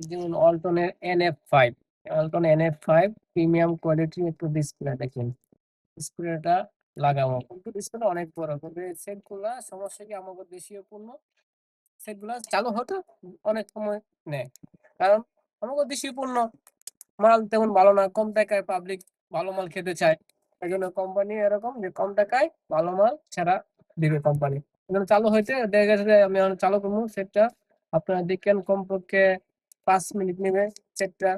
যেমন অল্টনের NF five Walton NF five premium কোয়ালিটির একটু ডিসপ্লে দেখেন। ডিসপ্লেটা লাগাবো। কিন্তু ডিসপ্লে অনেক বড় কিন্তু সেটগুলা সমস্যা কি আমাদের দেশীয় পণ্য? সেটগুলা চালু হতে অনেক সময় নেয়। কারণ আমাদের দেশীয় পণ্য মাল তেমন ভালো না, কম টাকায় পাবলিক ভালো মাল খেতে চায়। এই জন্য কোম্পানি এরকম যে কম টাকায় ভালো মাল ছাড়া দিবে কোম্পানি চালু হয়েছে দেখা গেছে আমি চালু করব সেটটা আপনারা দেখেন কমপক্ষে পাঁচ মিনিট নেবে সেটটা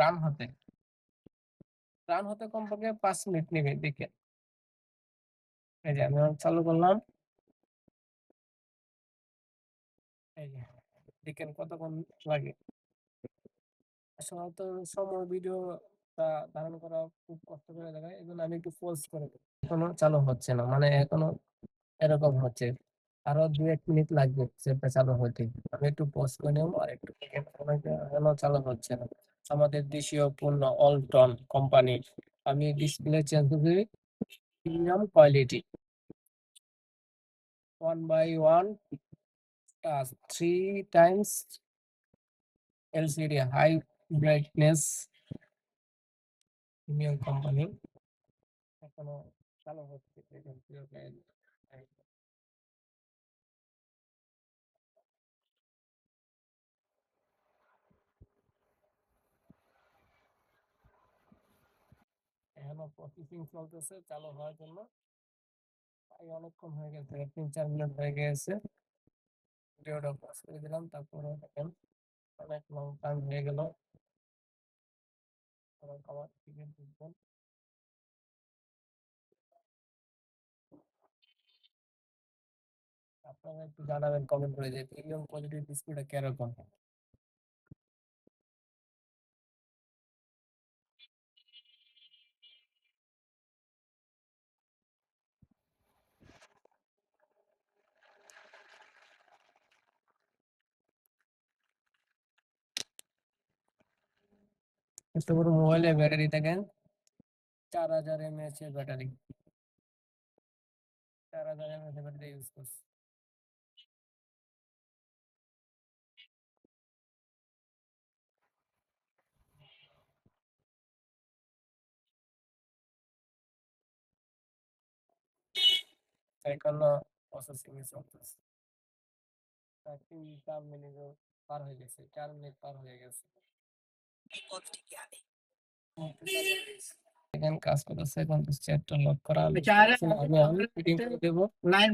রান হতে। রান হতে কমপক্ষে পাঁচ মিনিট নেবে দেখেন এই যে আমি চালু করলাম। এই যে, দেখেন কতক্ষণ লাগে। সাধারণত সময় ভিডিওটা ধারণ করা খুব কষ্ট করে দেখায় এই জন্য আমি একটু পোজ করে। এখনও চালু হচ্ছে না মানে এখনও এরকম হচ্ছে। আরও দু এক মিনিট লাগবে সেটটা চালু হতে। আমি একটু পোজ করে নেব আর একটু এখনও চালু হচ্ছে না। আমাদের দেশীয় পণ্য অল্টন কোম্পানি আমি ডিসপ্লে চেঞ্জ করি premium quality one by one touch three times LCD high brightness premium company এখনও চালু হচ্ছে। এখনও প্রসেসিং চলতেছে চালু হওয়ার জন্য। তাই অনেকক্ষণ হয়ে গেছে তিন চার মিনিট হয়ে গেছে। ভিডিওটা পজ করে দিলাম, তারপরে দেখেন অনেক লং টাইম হয়ে গেল। আবার টিকিট আপনারা একটু জানাবেন কমেন্ট করে যে প্রিমিয়াম কোয়ালিটির ডিসপ্লেটা কীরকম? এত বড় মোবাইলে ব্যাটারি দেখেন চার হাজার এমএএচ এর ব্যাটারি চার হাজার এমএএচ এর ব্যাটারি ইউজ করছে এখনও প্রসেসিং এ চলতেছে প্রায় তিন চার মিনিট পার হয়ে গেছে চার মিনিট পার হয়ে গেছে এখানে কাজ করতেছে এখন চেয়ারটা লক করা। আমি ফিটিং করে দেবো। লাইন